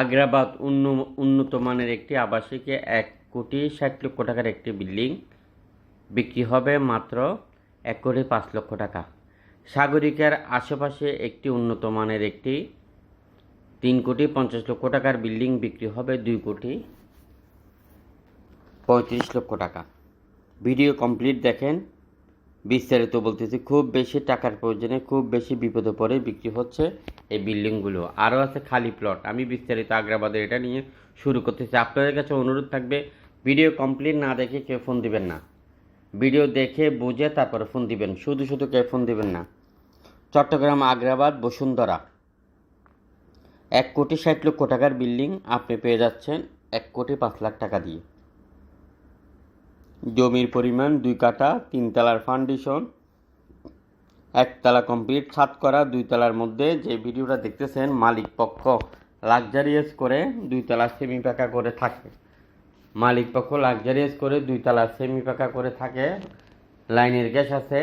আগ্রাবাদ উন্ন- উন্নত মানের একটি আবাসিকে এক কোটি ষাট লক্ষ টাকার একটি বিল্ডিং বিক্রি হবে মাত্র এক কোটি পাঁচ লক্ষ টাকা। সাগরিকার আশেপাশে একটি উন্নত মানের একটি তিন কোটি পঞ্চাশ লক্ষ টাকার বিল্ডিং বিক্রি হবে দুই কোটি পঁয়ত্রিশ লক্ষ টাকা। ভিডিও কমপ্লিট দেখেন। বিস্তারিত বলতেছি, খুব বেশি টাকার প্রয়োজনে খুব বেশি বিপদে পড়ে বিক্রি হচ্ছে এই বিল্ডিংগুলো। আরও আছে খালি প্লট। আমি বিস্তারিত আগ্রাবাদের এটা নিয়ে শুরু করতেছি। আপনাদের কাছে অনুরোধ থাকবে, ভিডিও কমপ্লিট না দেখে কেউ ফোন দিবেন না। ভিডিও দেখে, বুঝে তারপরে ফোন দিবেন। শুধু শুধু কেউ ফোন দিবেন না। চট্টগ্রাম, আগ্রাবাদ, বসুন্ধরা। এক কোটি ষাট লক্ষ টাকার বিল্ডিং আপনি পেয়ে যাচ্ছেন এক কোটি পাঁচ লাখ টাকা দিয়ে। জমির পরিমাণ, দুই কাঠা তিনতলার ফাউন্ডেশন একতলা কমপ্লিট ছাদ করা, দুই তলার মধ্যে যে ভিডিওটা দেখতেছেন, মালিক পক্ষ। লাক্সারিয়াস করে দুই তলা সেমি পাকা করে থাকে। মালিক পক্ষ লাক্সারিয়াস করে দুই তলা সেমি পাকা করে থাকে। লাইনের গ্যাস আছে,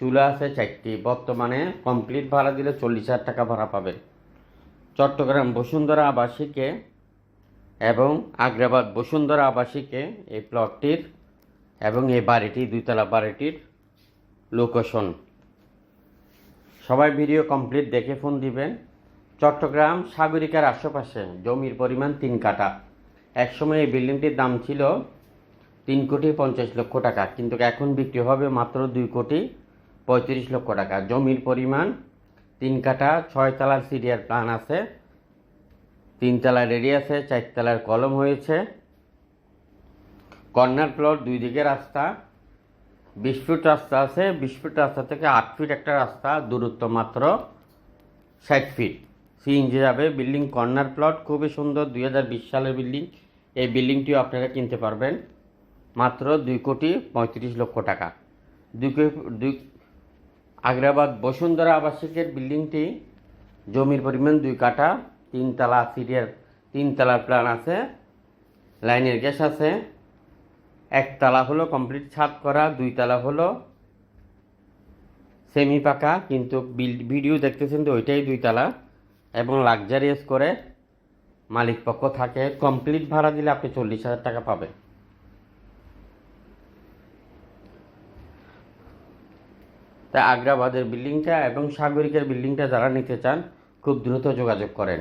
চুলা আছে চারটি। বর্তমানে কমপ্লিট ভাড়া দিলে চল্লিশ হাজার টাকা ভাড়া পাবে। চট্টগ্রাম বসুন্ধরা আবাসিকে এবং আগ্রাবাদ বসুন্ধরা আবাসিকে এই প্লটটির এবং এই বাড়িটি, দুইতলা বাড়িটির লোকেশন সবাই ভিডিও কমপ্লিট দেখে ফোন দিবেন। চট্টগ্রাম সাগরিকার আশেপাশে জমির পরিমাণ তিন কাঠা। একসময় এই বিল্ডিংটির দাম ছিল তিন কোটি পঞ্চাশ লক্ষ টাকা, কিন্তু এখন বিক্রি হবে মাত্র দুই কোটি পঁয়ত্রিশ লক্ষ টাকা। জমির পরিমাণ তিন কাঠা, ছয় তলার সিরিয়ার প্ল্যান আছে, তিন তলার রেডি আছে, চার তলার কলম হয়েছে। কর্নার প্লট দুই দিকে রাস্তা, বিশ ফিট রাস্তা আছে, বিশ ফিট রাস্তা থেকে আট ফিট একটা রাস্তা, দূরত্ব মাত্র ষাট ফিট। সিএনজি যাবে, বিল্ডিং কর্নার প্লট, খুবই সুন্দর, দুই হাজার বিশ সালের বিল্ডিং। এই বিল্ডিংটি আপনারা কিনতে পারবেন, মাত্র দুই কোটি পঁয়ত্রিশ লক্ষ টাকা। দুই দুই, আগ্রাবাদ বসুন্ধরা আবাসিকের বিল্ডিংটি, জমির পরিমাণ দুই কাঠা, তিনতলা সিরিয়ার তিনতলার প্ল্যান আছে, লাইনের গ্যাস আছে। একতলা হলো কমপ্লিট ছাদ করা, দুই তলা হলো সেমি পাকা, কিন্তু ভিডিও দেখতেছেন তো ওইটাই দুই তলা এবং লাক্সারিয়াস করে মালিক পক্ষ থাকে। কমপ্লিট ভাড়া দিলে আপনি চল্লিশ হাজার টাকা পাবেন। তাই আগ্রাবাদের বিল্ডিংটা এবং সাগরিকের বিল্ডিংটা যারা নিতে চান, খুব দ্রুত যোগাযোগ করেন।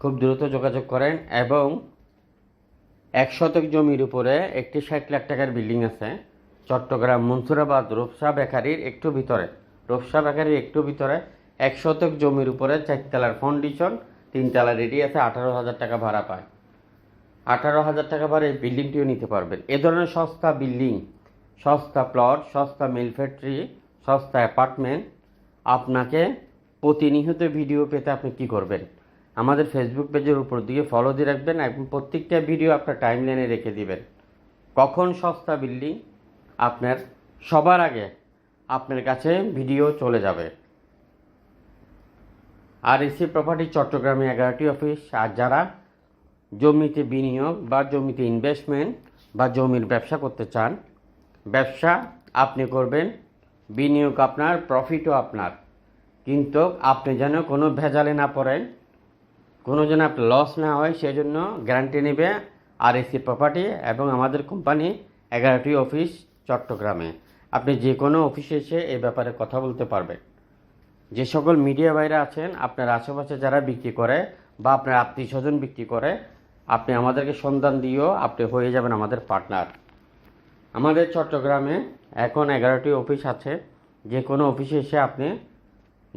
খুব দ্রুত যোগাযোগ করেন এবং এক শতক জমির উপরে একটি ষাট লাখ টাকার বিল্ডিং আছে। চট্টগ্রাম মনসুরাবাদ রূপসা বেকারির একটু ভিতরে। রূপসা বেকারির একটু ভিতরে এক শতক জমির উপরে চারতলার ফাউন্ডেশন তিনতলা রেডি আছে, আঠারো হাজার টাকা ভাড়া পায়। আঠারো হাজার টাকা ভাড়া এই বিল্ডিংটিও নিতে পারবেন। এ ধরনের সস্তা বিল্ডিং, সস্তা প্লট সস্তা মিল ফ্যাক্টরি সস্তা অ্যাপার্টমেন্ট আপনাকে প্রতিনিয়ত ভিডিও পেতে আপনি কি করবেন? আমাদের ফেসবুক পেজের উপর দিকে ফলো দিয়ে রাখবেন এবং প্রত্যেকটা ভিডিও আপনার টাইম লাইনে রেখে দিবেন। কখন সস্তা বিল্ডিং আপনার সবার আগে আপনার কাছে ভিডিও চলে যাবে। আর এসি প্রপার্টি চট্টগ্রামে এগারোটি অফিস আর যারা জমিতে বিনিয়োগ বা জমিতে ইনভেস্টমেন্ট বা জমির ব্যবসা করতে চান, ব্যবসা আপনি করবেন, বিনিয়োগ আপনার প্রফিটও আপনার। কিন্তু আপনি যেন কোনো ভেজালে না পড়েন কোনো যেন আপনার লস না হয়, সেজন্য গ্যারান্টি নেবে আর এসি প্রপার্টি এবং আমাদের কোম্পানি এগারোটি অফিস চট্টগ্রামে। আপনি যে কোনো অফিসে এসে এই ব্যাপারে কথা বলতে পারবেন। যে সকল মিডিয়া বাইরে আছেন, আপনার আশেপাশে যারা বিক্রি করে বা আপনার আত্মীয় স্বজন বিক্রি করে, আপনি আমাদেরকে সন্ধান দিয়েও আপনি হয়ে যাবেন আমাদের পার্টনার আমাদের চট্টগ্রামে এখন এগারোটি অফিস আছে। যে কোনো অফিসে এসে আপনি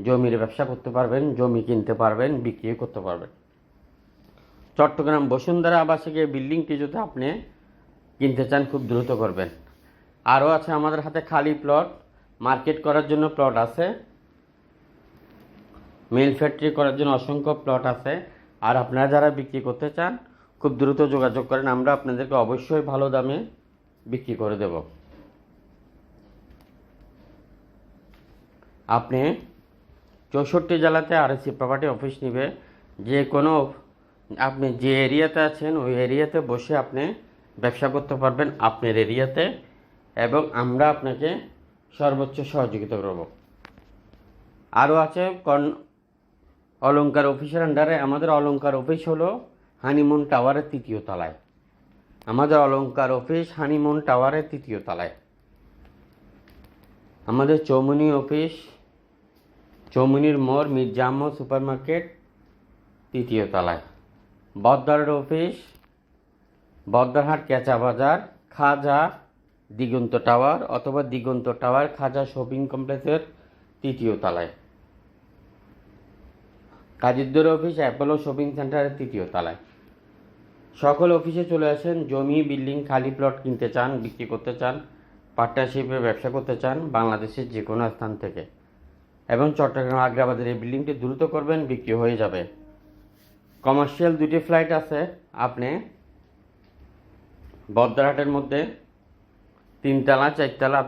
জমির ব্যবসা করতে পারবেন, জমি কিনতে পারবেন, বিক্রি করতে পারবেন। চট্টগ্রাম বসুন্ধরা আবাসিকের বিল্ডিংটি যদি আপনি কিনতে চান, খুব দ্রুত করবেন। আরও আছে আমাদের হাতে খালি প্লট, মার্কেট করার জন্য প্লট আছে। মিল ফ্যাক্টরি করার জন্য অসংখ্য প্লট আছে। আর আপনারা যারা বিক্রি করতে চান, খুব দ্রুত যোগাযোগ করেন, আমরা আপনাদেরকে অবশ্যই ভালো দামে বিক্রি করে দেব। আপনি চৌষট্টি জেলাতে আরএসি প্রপার্টি অফিস নিবে। যে কোনো আপনি যে এরিয়াতে আছেন, ওই এরিয়াতে বসে আপনি ব্যবসা করতে পারবেন আপনার এরিয়াতে এবং আমরা আপনাকে সর্বোচ্চ সহযোগিতা করব। আরও আছে কর্ন অলঙ্কার অফিসের আন্ডারে আমাদের অলঙ্কার অফিস হলো হানিমুন টাওয়ারের তৃতীয় তলায়। আমাদের অলঙ্কার অফিস হানিমুন টাওয়ারের তৃতীয় তলায়। আমাদের চৌমুনি অফিস চৌমুনির মোড় মির্জা আহমদ সুপার মার্কেট তৃতীয় তলায়। বদ্দারের অফিস বদ্দারহাট কেঁচা বাজার, খাজা দিগন্ত টাওয়ার অথবা দিগন্ত টাওয়ার খাজা শপিং কমপ্লেক্সের তৃতীয় তলায়। কাজিদ্দুর অফিস অ্যাপোলো শপিং সেন্টারের তৃতীয় তলায়। সকল অফিসে চলে আসেন, জমি, বিল্ডিং, খালি প্লট কিনতে চান, বিক্রি করতে চান, পার্টনারশিপে ব্যবসা করতে চান, বাংলাদেশের যে কোনো স্থান থেকে। এবং চট্টগ্রাম আগ্রাবাদের এই বিল্ডিংটি দ্রুত করবেন, বিক্রি হয়ে যাবে। কমার্শিয়াল দুটি ফ্লাইট আছে। আপনি বদ্রাহাটের মধ্যে তিনতলা, চারতলা